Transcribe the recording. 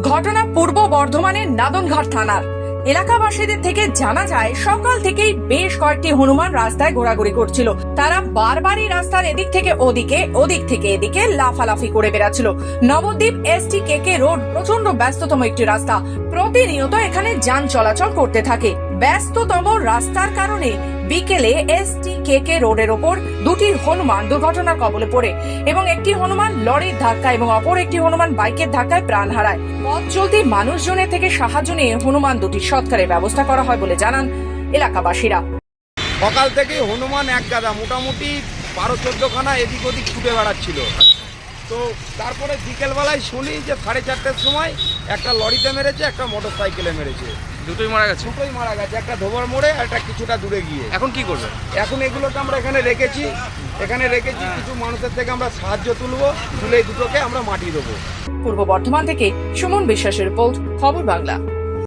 ঘটনা পূর্ব বর্ধমানের নাদনঘাট থানার। এলাকাবাসীদের থেকে জানা যায়, সকাল থেকেই বেশ কয়েকটি হনুমান রাস্তায় ঘোরাঘুরি করছিল। তারা বারবারই রাস্তার এদিক থেকে ওদিকে, ওদিক থেকে এদিকে লাফালাফি করে বেড়াচ্ছিল। নবদ্বীপ এসটি কে রোড প্রচণ্ড ব্যস্ততম একটি রাস্তা। প্রতিনিয়ত এখানে যান চলাচল করতে থাকে। ব্যস্ততম রাস্তার কারণে বিকেলে এসটি কেকে রোডের ওপর দুটি হনুমান দুর্ঘটনার কবলে পড়ে এবং একটি হনুমান লরির ধাক্কা এবং অপর একটি হনুমান বাইকের ধাক্কায় প্রাণ হারায়। পথ চলতি মানুষজনের থেকে সাহায্য নিয়ে হনুমান দুটি সৎকারের ব্যবস্থা করা হয় বলে জানান এলাকাবাসীরা। সকাল থেকে হনুমান এক গাদা, মোটামুটি বারো চোদ্দোখানা এদিক ওদিক ছুটে বেড়াচ্ছিল। তো তারপরে বিকেলবেলায় শুনি যে সাড়ে চারটের সময় একটা লরিতে মেরেছে, একটা মোটর সাইকেলে মেরেছে। দুটোই মারা গেছে? দুটোই মারা গেছে একটা ধোবর মোড়ে আর একটা কিছুটা দূরে গিয়ে। এখন কি করবে? এখন এগুলোকে আমরা এখানে রেখেছি এখানে রেখেছি কিছু মানুষের থেকে আমরা সাহায্য তুলবো তুলে এই দুটোকে আমরা মাটি দেবো। পূর্ব বর্ধমান থেকে সুমন বিশ্বাসের রিপোর্ট খবর বাংলা।